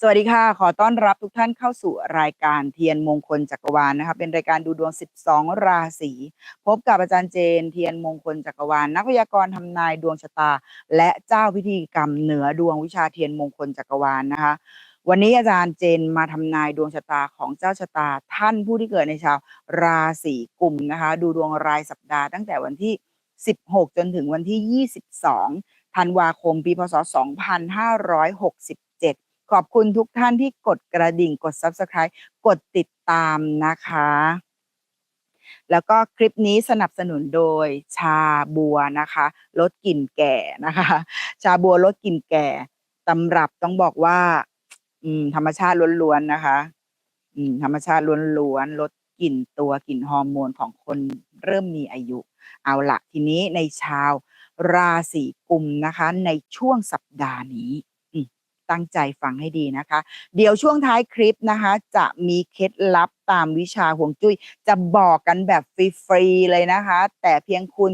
สวัสดีค่ะ ขอต้อนรับทุกท่านเข้าสู่รายการเทียนมงคลจักรวาลนะคะเป็นรายการดูดวง 12 ราศีพบกับอาจารย์เจน เทียนมงคลจักรวาลนักพยากรณ์ทำนายดวงชะตา และเจ้าพิธีกรรมเหนือดวงวิชาเทียนมงคลจักรวาลนะคะ วันนี้อาจารย์เจนมาทำนายดวงชะตาของเจ้าชะตา ท่านผู้ที่เกิดในชาวราศีกุมนะคะ ดูดวงรายสัปดาห์ตั้งแต่วันที่ 16 จนถึงวันที่ 22ธันวาคมปีพศ 2567 ขอบคุณทุกท่านที่กดกระดิ่งกด Subscribe กดติดตามนะคะ แล้วก็คลิปนี้สนับสนุนโดยชาบัวนะคะลดกลิ่นแก่นะคะ ชาบัวลดกลิ่นแก่ตำรับต้องบอกว่า อืม ธรรมชาติล้วนๆนะคะ อืม ธรรมชาติล้วนๆลดกลิ่นตัวกลิ่นฮอร์โมนของคนเริ่มมีอายุ เอาละทีนี้ในชาวราศีกุมนะคะ ในช่วงสัปดาห์นี้ ตั้งใจฟังให้ดีนะคะ เดี๋ยวช่วงท้ายคลิปนะคะ จะมีเคล็ดลับตามวิชาห่วงจุ้ย จะบอกกันแบบฟรีๆเลยนะคะ แต่เพียงคุณ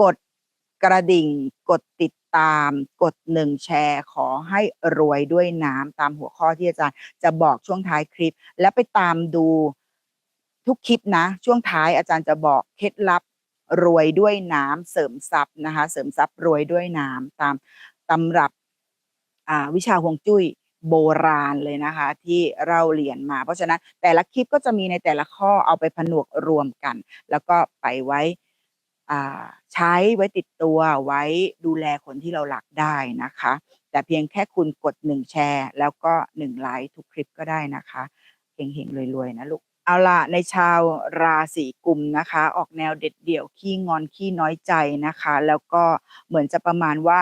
กดกระดิ่งกดติดตามกดหนึ่งแชร์ขอให้รวยด้วยน้ำตามหัวข้อที่อาจารย์ จะบอกช่วงท้ายคลิป แล้วไปตามดูทุกคลิปนะ ช่วงท้ายอาจารย์จะบอกเคล็ดลับรวยด้วยน้ำเสริมทรัพย์นะคะ เสริมทรัพย์รวยด้วยน้ำตามตำรับ วิชาฮวงจุ้ยโบราณเลยนะคะ ที่เราเรียนมา เพราะฉะนั้นแต่ละคลิปก็จะมีในแต่ละข้อเอาไปผนวกรวมกัน แล้วก็ไปไว้ใช้ไว้ติดตัวไว้ดูแลคนที่เราหลักได้นะคะ แต่เพียงแค่คุณกดหนึ่งแชร์ แล้วก็หนึ่งไลค์ทุกคลิปก็ได้นะคะเฮงๆรวยๆนะลูกเอาล่ะในชาวราศีกุมนะคะ ออกแนวเด็ดเดี่ยวขี้งอนขี้น้อยใจนะคะ แล้วก็เหมือนจะประมาณว่า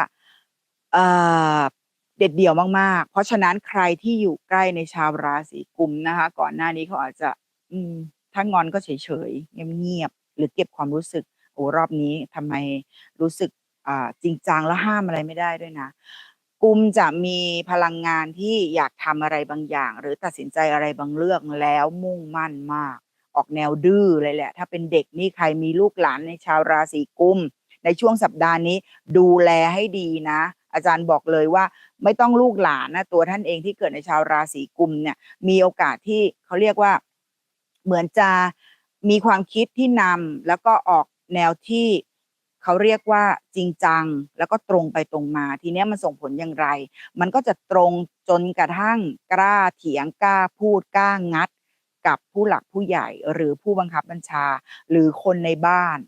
เด็ดเดี่ยวมากๆ เพราะฉะนั้นใครที่อยู่ใกล้ในชาวราศีกุมนะคะ ก่อนหน้านี้เขาอาจจะ อืมถ้างอนก็เฉยๆเงียบๆหรือเก็บความรู้สึกโอ้รอบนี้ทำไมรู้สึกอ่าจริงจังแล้วห้ามอะไรไม่ได้ด้วยนะ กุมจะมีพลังงานที่อยากทำอะไรบางอย่าง หรือตัดสินใจอะไรบางเรื่องแล้วมุ่งมั่นมาก ออกแนวดื้อเลยแหละ ถ้าเป็นเด็กนี่ใครมีลูกหลานในชาวราศีกุมในช่วงสัปดาห์นี้ดูแลให้ดีนะ อาจารย์บอกเลยว่าไม่ต้องลูกหลานนะตัวท่านเองที่เกิดในชาวราศีกุมเนี่ยมีโอกาสที่เขาเรียกว่าเหมือนจะมีความคิดที่นำแล้วก็ออกแนวที่เขาเรียกว่าจริงจัง แล้วก็ตรงไปตรงมา ทีเนี้ยมันส่งผลอย่างไร มันก็จะตรงจนกระทั่งกล้าเถียงกล้าพูดกล้างัด กับผู้หลักผู้ใหญ่หรือผู้บังคับบัญชา หรือคนในบ้าน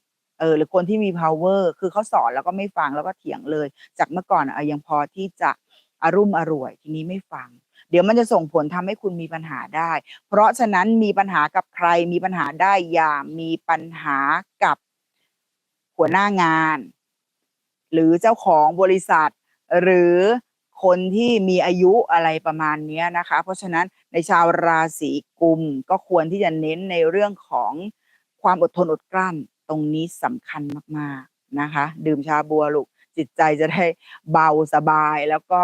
ออหรือคนที่มี power คือเขาสอนแล้วก็ไม่ฟังแล้วก็เถียงเลย จากเมื่อก่อนอะยังพอที่จะอารุ่มอร่วย ทีนี้ไม่ฟัง เดี๋ยวมันจะส่งผลทำให้คุณมีปัญหาได้ เพราะฉะนั้นมีปัญหากับใครมีปัญหาได้อย่ามีปัญหากับหัวหน้างาน หรือเจ้าของบริษัท หรือคนที่มีอายุอะไรประมาณนี้นะคะ เพราะฉะนั้นในชาวราศีกุมก็ควรที่จะเน้นในเรื่องของความอดทนอดกลั้น ตรงนี้สำคัญมากๆนะคะ ดื่มชาบัวลูกจิตใจจะได้เบาสบายแล้วก็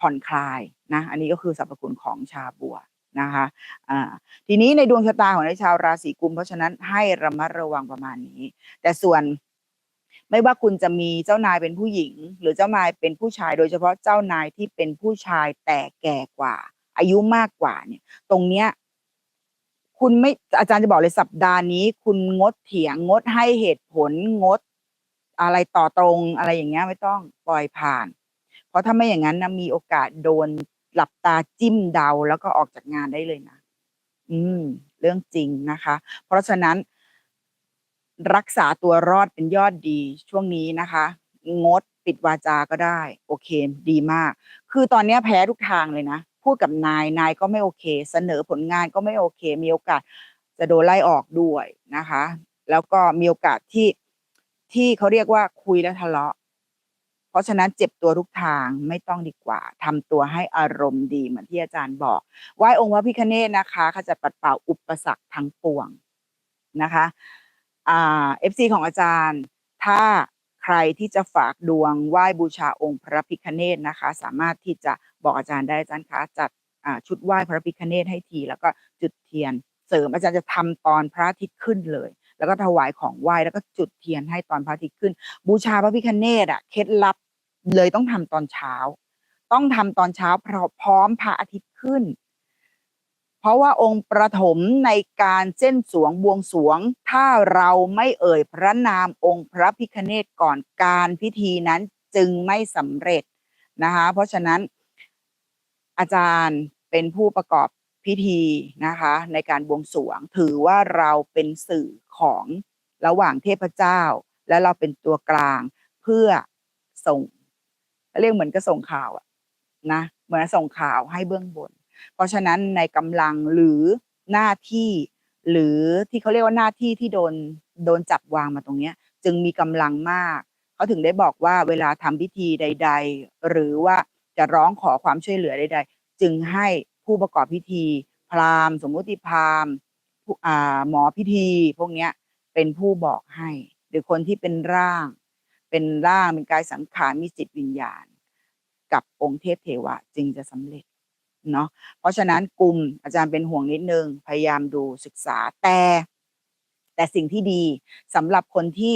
ผ่อนคลายนะ อันนี้ก็คือสรรพคุณของชาบัวนะคะอ่าทีนี้ในดวงชะตาของในชาวราศีกุม เพราะฉะนั้นให้ระมัดระวังประมาณนี้ แต่ส่วนไม่ว่าคุณจะมีเจ้านายเป็นผู้หญิง หรือเจ้านายเป็นผู้ชาย โดยเฉพาะเจ้านายที่เป็นผู้ชายแต่แก่กว่า อายุมากกว่าเนี่ย ตรงเนี้ย คุณไม่อาจารย์จะบอกเลยสัปดาห์นี้ คุณงดเถียงงดให้เหตุผลงด อะไรต่อตรงอะไรอย่างเงี้ยไม่ต้องปล่อยผ่าน เพราะถ้าไม่อย่างนั้นนะมีโอกาสโดนหลับตาจิ้มเดาแล้วก็ออกจากงานได้เลยนะอืม เรื่องจริงนะคะ เพราะฉะนั้น รักษาตัวรอดเป็นยอดดีช่วงนี้นะคะ งดปิดวาจาก็ได้ โอเค ดีมาก คือตอนนี้แพ้ทุกทางเลยนะ พูดกับนายนายก็ไม่โอเค เสนอผลงานก็ไม่โอเค มีโอกาสจะโดนไล่ออกด้วยนะคะ แล้วก็มีโอกาสที่ที่เขาเรียกว่าคุยแล้วทะเลาะ เพราะฉะนั้นเจ็บตัวทุกทางไม่ต้องดีกว่าทำตัวให้อารมณ์ดีเหมือนที่อาจารย์บอกไหว้องค์พระพิฆเนศนะคะขจัดปัดเป่าอุปสรรคทั้งปวงนะคะอ่า FC ของอาจารย์ถ้าใครที่จะฝากดวงไหว้บูชาองค์พระพิฆเนศนะคะ สามารถที่จะ บอกอาจารย์ได้อาจารย์คะจัดชุดไหว้พระพิฆเนศให้ที แล้วก็จุดเทียน เสริมอาจารย์จะทำตอนพระอาทิตย์ขึ้นเลย แล้วก็ถวายของไหว้แล้วก็จุดเทียนให้ตอนพระอาทิตย์ขึ้น บูชาพระพิฆเนศอะเคล็ดลับเลยต้องทำตอนเช้า ต้องทำตอนเช้าพร้อพร้อมพระอาทิตย์ขึ้น เพราะว่าองค์ประถมในการเส้นสวงบวงสวง ถ้าเราไม่เอ่ยพระนามองค์พระพิคเนตก่อนการพิธีนั้นจึงไม่สำเร็จนะคะ เพราะฉะนั้น อาจารย์เป็นผู้ประกอบพิธีนะคะในการบวงสรวงถือว่าเราเป็นสื่อของระหว่างเทพเจ้า และเราเป็นตัวกลางเพื่อส่งเรียกเหมือนกับส่งข่าวอะนะเหมือนส่งข่าวให้เบื้องบน เพราะฉะนั้นในกำลังหรือหน้าที่ หรือที่เขาเรียกว่าหน้าที่ที่โดนโดนจับวางมาตรงเนี้ย จึงมีกำลังมากเขาถึงได้บอกว่าเวลาทำพิธีใด ๆ หรือว่า จะร้องขอความช่วยเหลือใดๆ จึงให้ผู้ประกอบพิธี พราหมณ์ สมมุติพราหมณ์หมอพิธี พวกเนี้ยเป็นผู้บอกให้ หรือคนที่เป็นร่าง เป็นร่างเป็นกายสังขารมีจิตวิญญาณ กับองค์เทพเทวะจึงจะสำเร็จเนาะเพราะฉะนั้นกลุ่มอาจารย์เป็นห่วงนิดนึง พยายามดูศึกษาแต่ แต่สิ่งที่ดีสำหรับคนที่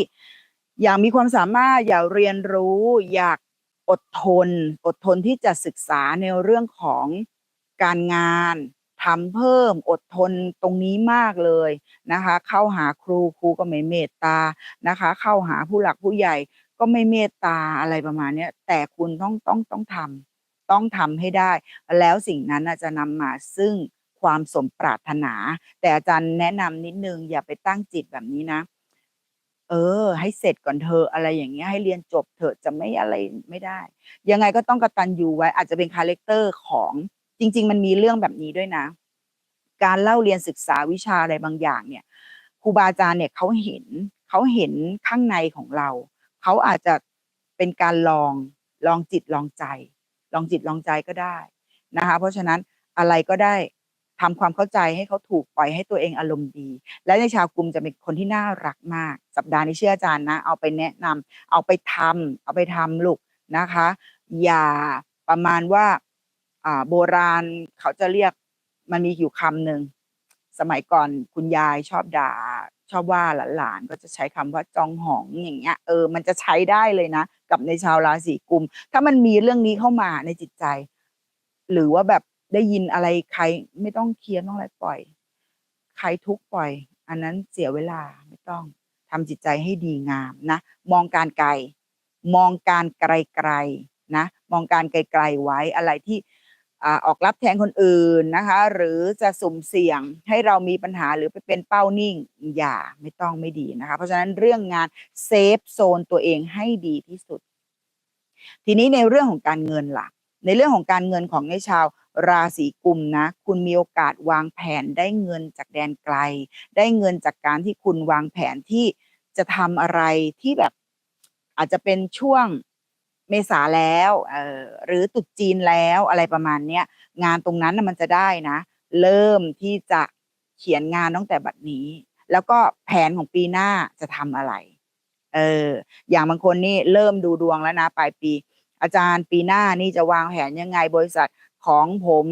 อยากมีความสามารถอยากเรียนรู้ อยาก อดทน อดทนที่จะศึกษาในเรื่องของการงานทำเพิ่มอดทนตรงนี้มากเลยนะคะ เข้าหาครูครูก็ไม่เมตตานะคะ เข้าหาผู้หลักผู้ใหญ่ก็ไม่เมตตาอะไรประมาณนี้แต่คุณต้องต้องต้องทำต้องทำให้ได้ แล้วสิ่งนั้นจะนำมาซึ่งความสมปรารถนา แต่อาจารย์แนะนำนิดนึงอย่าไปตั้งจิตแบบนี้นะ เออ ให้เสร็จก่อนเถออะไรอย่างเงี้ยให้เรียนจบเถอะจะไม่อะไรไม่ได้ ยังไงก็ต้องกระตัญญูไว้ อาจจะเป็นคาแรคเตอร์ของจริง ๆ มันมีเรื่องแบบนี้ด้วยนะ การเล่าเรียนศึกษาวิชาอะไรบางอย่างเนี่ยครูบาอาจารย์เนี่ยเขาเห็นเขาเห็นข้างในของเรา เขาอาจจะเป็นการลองลองจิตลองใจ ลองจิตลองใจก็ได้นะคะ เพราะฉะนั้นอะไรก็ได้ ทำความเข้าใจให้เขาถูกปล่อยให้ตัวเองอารมณ์ดี และในชาวกลุ่มจะเป็นคนที่น่ารักมาก สัปดาห์นี้เชื่ออาจารย์นะ เอาไปแนะนำเอาไปทำเอาไปทำลูกนะคะ อย่าประมาณว่าอ่าโบราณเขาจะเรียกมันมีอยู่คำหนึ่งสมัยก่อนคุณยายชอบด่าชอบว่าหลานๆก็จะใช้คำว่าจองหองอย่างเงี้ยเออมันจะใช้ได้เลยนะ กับในชาวราศีกุม ถ้ามันมีเรื่องนี้เข้ามาในจิตใจ หรือว่าแบบ ได้ยินอะไรใครไม่ต้องเคลียร์ต้องอะไรปล่อย ใครทุกข์ปล่อย อันนั้นเสียเวลาไม่ต้องทำจิตใจให้ดีงามนะ มองการไกล มองการไกลๆนะ มองการไกลๆไว้อะไรที่อออกรับแทนคนอื่นนะคะ หรือจะสุ่มเสี่ยงให้เรามีปัญหาหรือไปเป็นเป้านิ่ง อย่าไม่ต้องไม่ดีนะคะ เพราะฉะนั้นเรื่องงานเซฟโซนตัวเองให้ดีที่สุด ทีนี้ในเรื่องของการเงินล่ะ ในเรื่องของการเงินของในชาวราศีกุมนะ คุณมีโอกาสวางแผนได้เงินจากแดนไกล ได้เงินจากการที่คุณวางแผนที่จะทำอะไรที่แบบอาจจะเป็นช่วงเมษาแล้วเออหรือตรุษจีนแล้วอะไรประมาณเนี้ยงานตรงนั้นมันจะได้นะ เริ่มที่จะเขียนงานตั้งแต่บัดนี้ แล้วก็แผนของปีหน้าจะทำอะไร เออ อย่างบางคนนี่เริ่มดูดวงแล้วนะ ปลายปี อาจารย์ปีหน้านี่จะวางแผนยังไงบริษัทของผม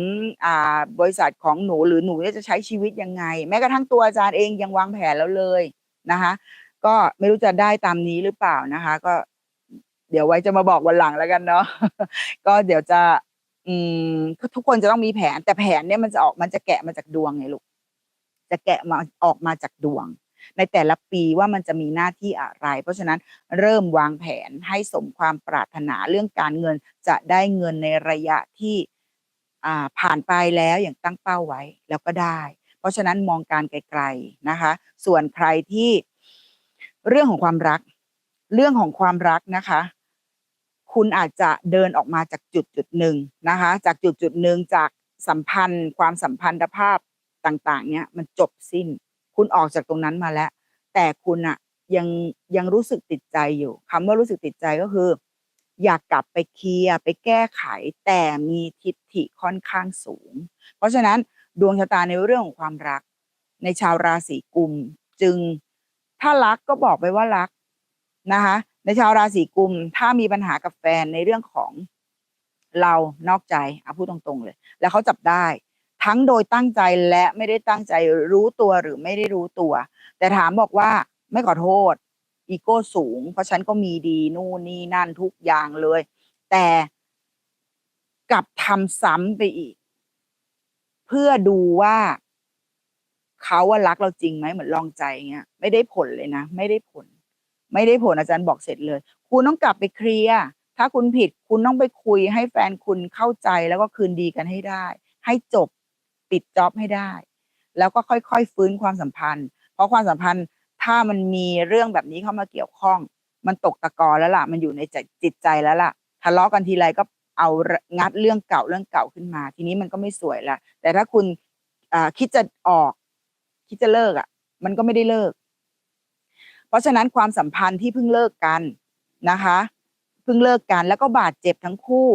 อ่าบริษัทของหนูหรือหนูจะใช้ชีวิตยังไง แม้กระทั่งตัวอาจารย์เองยังวางแผนแล้วเลยนะคะ ก็ไม่รู้จะได้ตามนี้หรือเปล่านะคะ ก็ เดี๋ยวไว้จะมาบอกวันหลังแล้วกันเนาะก็เดี๋ยวจะอืมทุกคนจะต้องมีแผนแต่แผนเนี่ยมันจะออกมันจะแกะมาจากดวงไงลูกจะแกะมาออกมาจากดวง ในแต่ละปีว่ามันจะมีหน้าที่อะไร เพราะฉะนั้นเริ่มวางแผนให้สมความปรารถนาเรื่องการเงินจะได้เงินในระยะที่ผ่านไปแล้วอย่างตั้งเป้าไว้แล้วก็ได้ เพราะฉะนั้นมองการไกลๆนะคะ ส่วนใครที่เรื่องของความรัก เรื่องของความรักนะคะ คุณอาจจะเดินออกมาจากจุดจุดหนึ่งนะคะ จากจุดจุดหนึ่งจากสัมพันธ์ ความสัมพันธภาพต่าง ๆ เนี้ยมันจบสิ้น คุณออกจากตรงนั้นมาแล้ว แต่คุณอะยังยังรู้สึกติดใจอยู่คำว่ารู้สึกติดใจก็คือ อยากกลับไปเคลียร์ไปแก้ไข แต่มีทิฐิค่อนข้างสูง เพราะฉะนั้นดวงชะตาในเรื่องของความรัก ในชาวราศีกุม จึงถ้ารักก็บอกไปว่ารักนะคะในชาวราศีกุมถ้ามีปัญหากับแฟนในเรื่องของเรานอกใจเอาพูดตรงๆเลย แล้วเขาจับได้ ทั้งโดยตั้งใจและไม่ได้ตั้งใจรู้ตัวหรือไม่ได้รู้ตัว แต่ถามบอกว่าไม่ขอโทษอีโก้สูง เพราะฉันก็มีดีนู่นนี่นั่นทุกอย่างเลย แต่กลับทำซ้ำไปอีก เพื่อดูว่าเขาว่ารักเราจริงไหมเหมือนลองใจเงี้ยไม่ได้ผลเลยนะ ไม่ได้ผล ไม่ได้ผลอาจารย์บอกเสร็จเลย คุณต้องกลับไปเคลียร์ถ้าคุณผิดคุณต้องไปคุยให้แฟนคุณเข้าใจแล้วก็คืนดีกันให้ได้ ให้จบ ปิดจ็อบให้ได้ แล้วก็ค่อยๆฟื้นความสัมพันธ์ เพราะความสัมพันธ์ถ้ามันมีเรื่องแบบนี้เข้ามาเกี่ยวข้อง มันตกตะกอนแล้วล่ะ มันอยู่ในจิตใจแล้วล่ะทะเลาะกันทีไรก็เอางัดเรื่องเก่าเรื่องเก่าขึ้นมา ทีนี้มันก็ไม่สวยละแต่ถ้าคุณคิดจะออก คิดจะเลิกอะ มันก็ไม่ได้เลิก เพราะฉะนั้นความสัมพันธ์ที่เพิ่งเลิกกันนะคะ เพิ่งเลิกกันแล้วก็บาดเจ็บทั้งคู่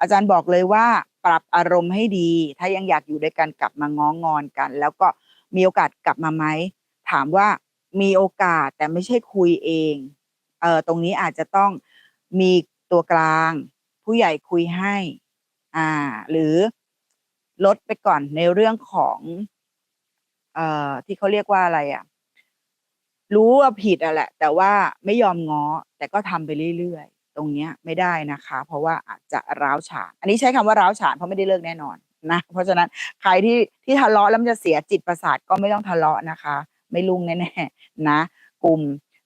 อาจารย์บอกเลยว่า ปรับอารมณ์ให้ดี ถ้ายังอยากอยู่ด้วยกันกลับมาง้องอนกัน แล้วก็มีโอกาสกลับมาไหมถามว่ามีโอกาสแต่ไม่ใช่คุยเองเออตรงนี้อาจจะต้องมีตัวกลาง ผู้ใหญ่คุยให้ อ่า หรือลดไปก่อนในเรื่องของ เอ่อ ที่เขาเรียกว่าอะไรอะ่ะ รู้ว่าผิดอะแหละ แต่ว่าไม่ยอมง้อ แต่ก็ทำไปเรื่อย ตรงเนี้ยไม่ได้นะคะ เพราะว่าอาจจะร้าวฉาน อันนี้ใช้คำว่าร้าวฉานเพราะไม่ได้เลิกแน่นอนนะ เพราะฉะนั้นใครที่ที่ทะเลาะแล้วมันจะเสียจิตประสาทก็ไม่ต้องทะเลาะนะคะ ไม่ลุ่งแน่ๆนะ กลุ่ม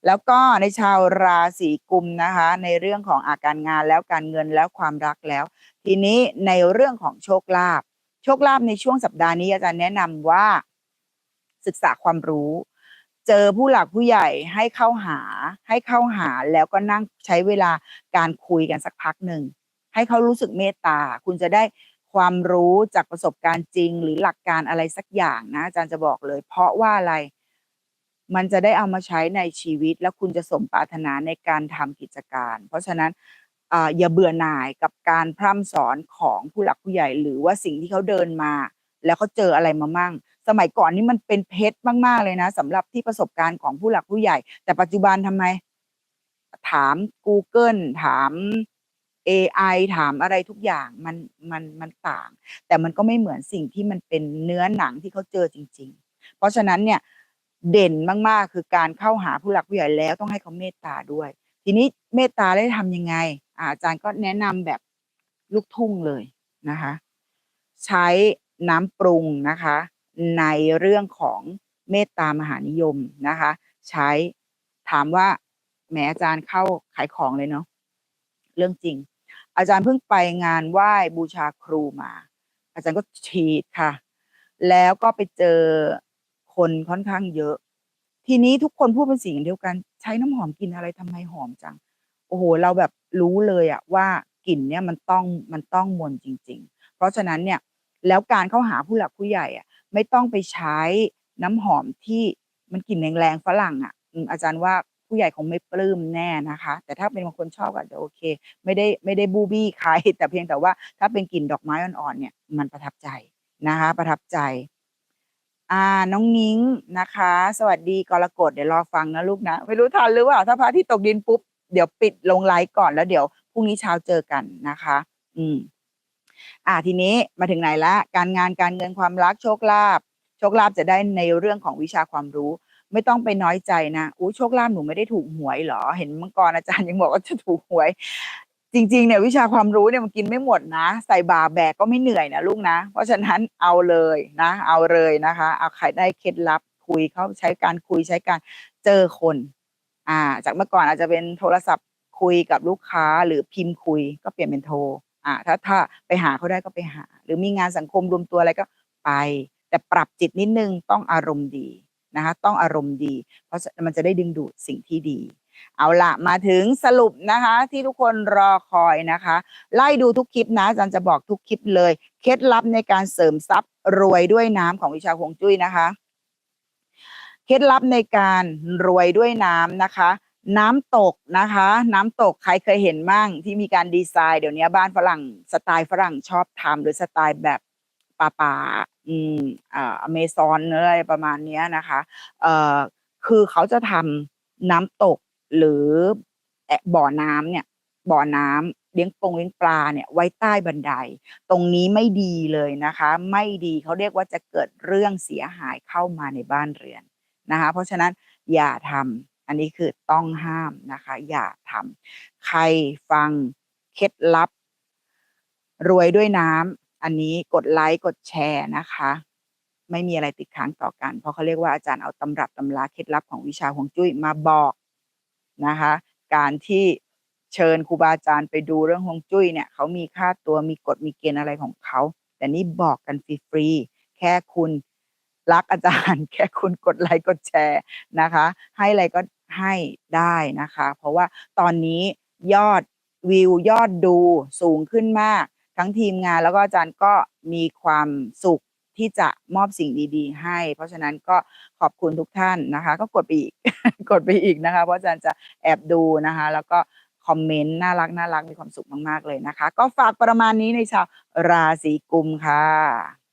แล้วก็ในชาวราศีกุมนะคะ ในเรื่องของอาการงานแล้วการเงินแล้วความรักแล้ว ทีนี้ในเรื่องของโชคลาภโชคลาภในช่วงสัปดาห์นี้อาจารย์แนะนำว่า ศึกษาความรู้ เจอผู้หลักผู้ใหญ่ให้เข้าหา ให้เข้าหาแล้วก็นั่งใช้เวลาการคุยกันสักพักหนึ่งให้เขารู้สึกเมตตา คุณจะได้ความรู้จากประสบการณ์จริง หรือหลักการอะไรสักอย่างนะอาจารย์จะบอกเลย เพราะว่าอะไร มันจะได้เอามาใช้ในชีวิต แล้วคุณจะสมปรารถนาในการทำกิจการ เพราะฉะนั้นออย่าเบื่อหน่ายกับการพร่ำสอนของผู้หลักผู้ใหญ่ หรือว่าสิ่งที่เขาเดินมา แล้วเขาเจออะไรมามั่ง สมัยก่อนนี่มันเป็นเพชรมากๆเลยนะสำหรับที่ประสบการณ์ของผู้หลักผู้ใหญ่ แต่ปัจจุบันทำไม ถาม Google ถาม AI ถามอะไรทุกอย่างมันมันมันต่าง แต่มันก็ไม่เหมือนสิ่งที่มันเป็นเนื้อหนังที่เขาเจอจริง ๆ เพราะฉะนั้นเนี่ยเด่นมากๆ คือการเข้าหาผู้หลักผู้ใหญ่แล้วต้องให้เขาเมตตาด้วย ทีนี้เมตตาได้ทำยังไง อาจารย์ก็แนะนำแบบลูกทุ่งเลยนะคะ ใช้น้ำปรุงนะคะ ในเรื่องของเมตตามหานิยมนะคะ ใช้ถามว่าแม้อาจารย์เข้าขายของเลยเนาะเรื่องจริง อาจารย์เพิ่งไปงานไหว้บูชาครูมา อาจารย์ก็ฉีดค่ะ แล้วก็ไปเจอคนค่อนข้างเยอะ ทีนี้ทุกคนพูดเป็นเสียงเดียวกัน ใช้น้ำหอมกลิ่นอะไรทำไมหอมจัง โอ้โห เราแบบรู้เลยอะว่ากลิ่นเนี่ยมันต้องมันต้องมนจริง ๆ เพราะฉะนั้นเนี่ยแล้วการเข้าหาผู้หลักผู้ใหญ่อะ ไม่ต้องไปใช้น้ำหอมที่มันกลิ่นแรงๆฝรั่งอะอาจารย์ว่าผู้ใหญ่คงไม่ปลื้มแน่นะคะ แต่ถ้าเป็นบางคนชอบก็จะโอเค ไม่ได้ไม่ได้บูบี้ใครแต่เพียงแต่ว่าถ้าเป็นกลิ่นดอกไม้อ่อนๆเนี่ยมันประทับใจนะคะ ประทับใจอ่าน้องนิ้งนะคะ สวัสดีกรกฎเดี๋ยวรอฟังนะลูกนะ ไม่รู้ทันหรือเปล่าถ้าพระที่ตกดินปุ๊บ เดี๋ยวปิดลงไลฟ์ก่อนแล้วเดี๋ยวพรุ่งนี้เช้าเจอกันนะคะ อืม อ่าทีนี้มาถึงไหนละ การงานการเงินความรักโชคลาภโชคลาภจะได้ในเรื่องของวิชาความรู้ ไม่ต้องไปน้อยใจนะอู้โชคลาภหนูไม่ได้ถูกหวยเหรอ เห็นเมื่อก่อนอาจารย์ยังบอกว่าจะถูกหวย จริงๆเนี่ยวิชาความรู้เนี่ยมันกินไม่หมดนะ ใส่บาแบกก็ไม่เหนื่อยนะลูกนะ เพราะฉะนั้นเอาเลยนะ เอาเลยนะคะ เอาใครได้เคล็ดลับคุยเขาใช้การคุยใช้การเจอคน อ่า จากเมื่อก่อนอาจจะเป็นโทรศัพท์คุยกับลูกค้าหรือพิมพ์คุยก็เปลี่ยนเป็นโทร อ่าถ้าถ้าไปหาเขาได้ก็ไปหา หรือมีงานสังคมรวมตัวอะไรก็ไป แต่ปรับจิตนิดนึงต้องอารมณ์ดีนะคะต้องอารมณ์ดี เพราะมันจะได้ดึงดูดสิ่งที่ดี เอาละมาถึงสรุปนะคะที่ทุกคนรอคอยนะคะ ไล่ดูทุกคลิปนะอาจารย์จะบอกทุกคลิปเลย เคล็ดลับในการเสริมทรัพย์รวยด้วยน้ำของวิชาหวงจุ้ยนะคะ เคล็ดลับในการรวยด้วยน้ำนะคะ น้ำตกนะคะ น้ำตกใครเคยเห็นมั่งที่มีการดีไซน์เดี๋ยวนี้บ้านฝรั่งสไตล์ฝรั่งชอบทำหรือสไตล์แบบป่าป่าอืมอ่าอเมซอนอะไรประมาณนี้นะคะเอ่อคือเขาจะทำน้ำตกหรือบ่อน้ำเนี่ยบ่อน้ำเลี้ยงปงเลี้ยงปลาเนี่ยไว้ใต้บันได ตรงนี้ไม่ดีเลยนะคะ ไม่ดีเขาเรียกว่าจะเกิดเรื่องเสียหายเข้ามาในบ้านเรือนนะคะ เพราะฉะนั้นอย่าทำ อันนี้คือต้องห้ามนะคะ อย่าทำใครฟังเคล็ดลับ รวยด้วยน้ำอันนี้กดไลค์กดแชร์นะคะ ไม่มีอะไรติดค้างต่อกัน เพราะเขาเรียกว่าอาจารย์เอาตำรับตำราเคล็ดลับของวิชาฮวงจุ้ยมาบอกนะคะ การที่เชิญครูบาอาจารย์ไปดูเรื่องฮวงจุ้ยเนี่ยเขามีค่าตัวมีกฎมีเกณฑ์อะไรของเขา แต่นี่บอกกันฟรีๆแค่คุณรักอาจารย์ แค่คุณกดไลค์กดแชร์นะคะ ให้อะไรก็ ให้ได้นะคะ เพราะว่าตอนนี้ยอดวิวยอดดูสูงขึ้นมาก ทั้งทีมงานแล้วก็อาจารย์ก็มีความสุขที่จะมอบสิ่งดี ๆ ให้ เพราะฉะนั้นก็ขอบคุณทุกท่านนะคะ ก็กดไปอีก กดไปอีกนะคะ เพราะอาจารย์จะแอบดูนะคะ แล้วก็คอมเมนต์น่ารักน่ารักมีความสุขมากๆเลยนะคะ ก็ฝากประมาณนี้ในชาวราศีกุมค่ะ